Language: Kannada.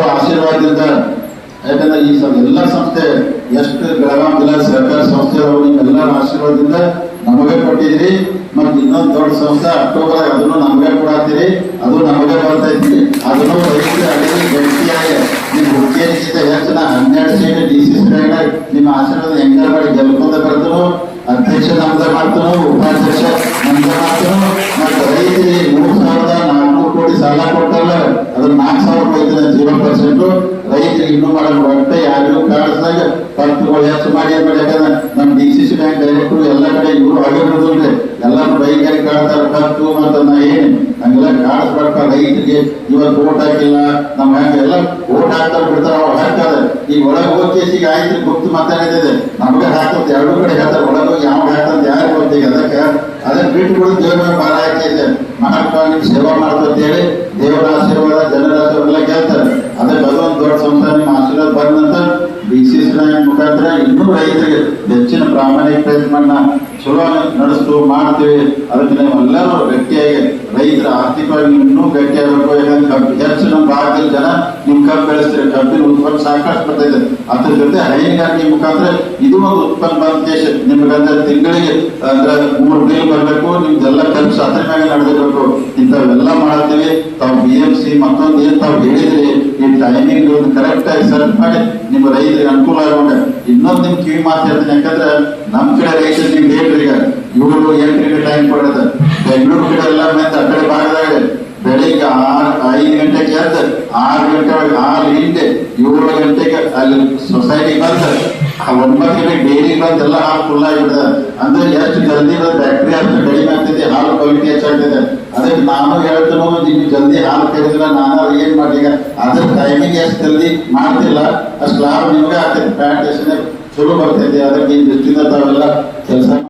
ನಿಮ್ಮೆಲ್ಲರ ಆಶೀರ್ವಾದದಿಂದ ಯಾಕಂದ್ರೆ ಈ ಎಲ್ಲ ಸಂಸ್ಥೆ, ಎಷ್ಟು ಬೆಳಗಾವಿ ಜಿಲ್ಲಾ ಸಹಕಾರ ಸಂಸ್ಥೆ ಅದಾವು ನಿಮ್ಮೆಲ್ಲರ ಆಶೀರ್ವಾದದಿಂದ ನಮಗೆ ಕೊಟ್ಟಿದ್ರಿ ಮತ್ತೆ ಇನ್ನೊಂದು ದೊಡ್ಡ ಸಂಸ್ಥೆ ಅಕ್ಟೋಬರ್ ಅದನ್ನು ನಮಗೆ ಕೊಡತ್ತೀರಿ. ಅದು ನಮಗೆ ಬರ್ತೈತಿ ಅದನ್ನು ಗಟ್ಟಿಯಾಗಿ ನಿಮ್ಮ ಹುಕ್ಕೇರಿಗಿಂತ ಹೆಚ್ಚಿನ ಹನ್ನೆರಡು ಸೀಟ್ ಡಿ ಸಿ ನಿಮ್ಮ ಆಶೀರ್ವಾದ ಹೆಂಗಾರ ಮಾಡಿ ಗೆಲ್ಕೊಂಡ ಬರ್ತನು ಅಧ್ಯಕ್ಷ ನಮ್ದ ಮಾಡ್ತನು ಉಪಾಧ್ಯಕ್ಷ ಅದನ್ನ ನಾಲ್ಕು ಸಾವಿರ ರೂಪಾಯಿ ಜೀರೋ ಪರ್ಸೆಂಟ್. ರೈತರಿಗೆ ಇನ್ನೂ ಮಾಡಲ್ಲ ಒಟ್ಟೆ ಯಾರಿಗೂ ಕಾಣಿಸ್ದಾಗ ಪತ್ರಗಳು ಹೆಚ್ಚು ಮಾಡಿ ಏನ್ ಮಾಡಿ ಯಾಕಂದ್ರೆ ನಮ್ಮ D C C bank director ಎಲ್ಲ ಕಡೆ ಇವರು ಆಗಿರೋದಿಲ್ರಿ ಎಲ್ಲರೂ ರೈತರಿಗೆ ಕಾಡ್ತಾರೆ ಖರ್ಚು ಅಂತ ನಾ ಏನು? ಹಂಗೆಲ್ಲ ಕಾಡಿಸ್ಬೇಕ ರೈತರಿಗೆ ಇವತ್ತು ಓಟ್ ಹಾಕಿಲ್ಲ. ನಮ್ಮ ಹಂಗ ಎಲ್ಲ ಓಟ್ ಹಾಕ್ತಾರೆ ಬಿಡ್ತಾರೆ. ಅವ್ರು ಹಾಕ್ತಾರೆ. ಈಗ ಒಳಗೆ ಹೋಗಿ ಈಗ ಆಯ್ತು ಗುಪ್ತು ಮಾತಾಡಿದೆ ನಮಗೆ ಹಾಕುತ್ತೆ ಎರಡೂ ಕಡೆ ಹೇಳ್ತಾರೆ. ಒಳಗೆ ಯಾವ ಹಾಕಂತ ಯಾರು ಗೊತ್ತೀಗ ಅದಕ್ಕೆ ಅದನ್ನ ಬಿಟ್ಟು ಬಿಡು ದೇವ್ರ ಭಾರ ಹಾಕೈತೆ ಮಹಾತ್ಮ ನಿಮ್ ಸೇವಾ ಮಾಡ್ತಾ ಹೇಳಿ ದೇವರ ಆಶೀರ್ವಾದ ಜನರ ಆಶೀರ್ವಾದ ಎಲ್ಲ ಕೇಳ್ತಾರೆ ಅದಕ್ಕೆ ಅದೊಂದು ದೊಡ್ಡ ಸಂಸ್ಥೆ ನಿಮ್ಮ ಆಶೀರ್ವಾದ ಬಂದಂತ ಡಿ ಸಿ ಬ್ಯಾಂಕ್ ಇನ್ನೂ ರೈತರಿಗೆ ಹೆಚ್ಚಿನ ಪ್ರಾಮಾಣಿಕ ಪ್ರಯತ್ನ ಚಲೋ ನಡೆಸ್ತು ಮಾಡ್ತೀವಿ. ಅದಕ್ಕೆ ನಾವೆಲ್ಲರೂ ಗಟ್ಟಿಯಾಗಿ ರೈತರ ಆರ್ಥಿಕವಾಗಿ ಇನ್ನೂ ಗಟ್ಟಿಯಾಗಬೇಕು. ಯಾಕಂದ್ರೆ ಹೆಚ್ಚು ನಮ್ಮ ಭಾಗದಲ್ಲಿ ಜನ ನಿಮ್ ಕಬ್ಬು ಬೆಳೆಸ್ತೀರಿ. ಕಬ್ಬಿನ ಉತ್ಪನ್ನ ಸಾಕಷ್ಟು ಬರ್ತಿದೆ ಅದ್ರ ಜೊತೆ ಹೈನುಗಾರಿಕೆ ಮುಖಾಂತರ ಇದು ಒಂದು ಉತ್ಪನ್ನ ಬಂದ ದೇಶ. ನಿಮ್ಗಂದ್ರೆ ತಿಂಗಳಿಗೆ ಅಂದ್ರೆ ಮೂರು ಬಿಲ್ ಬರಬೇಕು ನಿಮ್ದೆಲ್ಲ ಕೆಲಸ ಅದ್ರ ಮ್ಯಾಗ ನಡೆದಿರ್ಬೇಕು ಇಂಥವೆಲ್ಲ ಮಾಡ್ತೀವಿ ತಾವು ಬಿ ಎಂ ಸಿ ಮತ್ತೊಂದು ಏನ್ ತಾವು ಹೇಳಿದ್ರೆ ಈ ಟೈಮಿಂಗ್ ಕರೆಕ್ಟ್ ಆಗಿ ಸರ್ಚ್ ಮಾಡಿ ನಿಮ್ಮ ರೈತರಿಗೆ ಅನುಕೂಲ ಆಗೋಂಗ ಇನ್ನೊಂದು ನಿಮ್ ಕಿವಿ ಮಾತಾಡ್ತೀನಿ ಯಾಕಂದ್ರೆ ನಮ್ ಕಡೆ ರೈತರು ನಿಮ್ಗೆ ಹೇಳ್ರಿ ಈಗ. ಏಳು ಎಂಟು ಟೈಮ್ ಕೊಡದ. ಬೆಂಗಳೂರು ಕಡೆ ಎಲ್ಲ ಮತ್ತೆ ಆ ಕಡೆ ಭಾಗದಾಗ ಬೆಳಿಗ್ಗೆ ಆರು, ಐದು ಗಂಟೆಗೆ ಎದ್ದು ಆರು ಗಂಟೆ ಒಳಗೆ, ಆರು ಗಂಟೆ, ಏಳು ಗಂಟೆಗೆ ಅಲ್ಲಿ ಸೊಸೈಟಿ ಬಂದ ಆ ಒಂಬತ್ತು ಗಂಟೆಗೆ ಡೈರಿ ಬಂದು ಎಲ್ಲ ಹಾಲು ಫುಲ್ ಆಗಿಬಿಡ್ತದೆ ಅಂದ್ರೆ ಎಷ್ಟು ಜಲ್ದಿ ಬ್ಯಾಕ್ಟ್ರಿ ಅಂತ ಕಡಿಮೆ ಆಗ್ತೈತಿ ಹಾಲು ಕ್ವಾಲಿಟಿ ಹೆಚ್ಚಾಗ್ತದೆ. ಅದಕ್ಕೆ ನಾನು ಹೇಳ್ತೇನೆ ನೀವು ಜಲ್ದಿ ಹಾಲು ಕರೆದಿಲ್ಲ ನಾನು ಏನ್ ಮಾಡಿ ಅದ್ರ ಟೈಮಿಂಗ್ ಎಷ್ಟು ಜಲ್ದಿ ಮಾಡ್ತಿಲ್ಲ. ಅಷ್ಟು ಲಾಭ ನಿಮಗೆ ಆಗ್ತದೆ. ಪ್ಯಾಂಟೇಶನ್ ಚಲೋ ಬರ್ತೈತಿ ಅದಕ್ಕೆ ಈ ದೃಷ್ಟಿಯಿಂದ ತಾವೆಲ್ಲ ಕೆಲಸ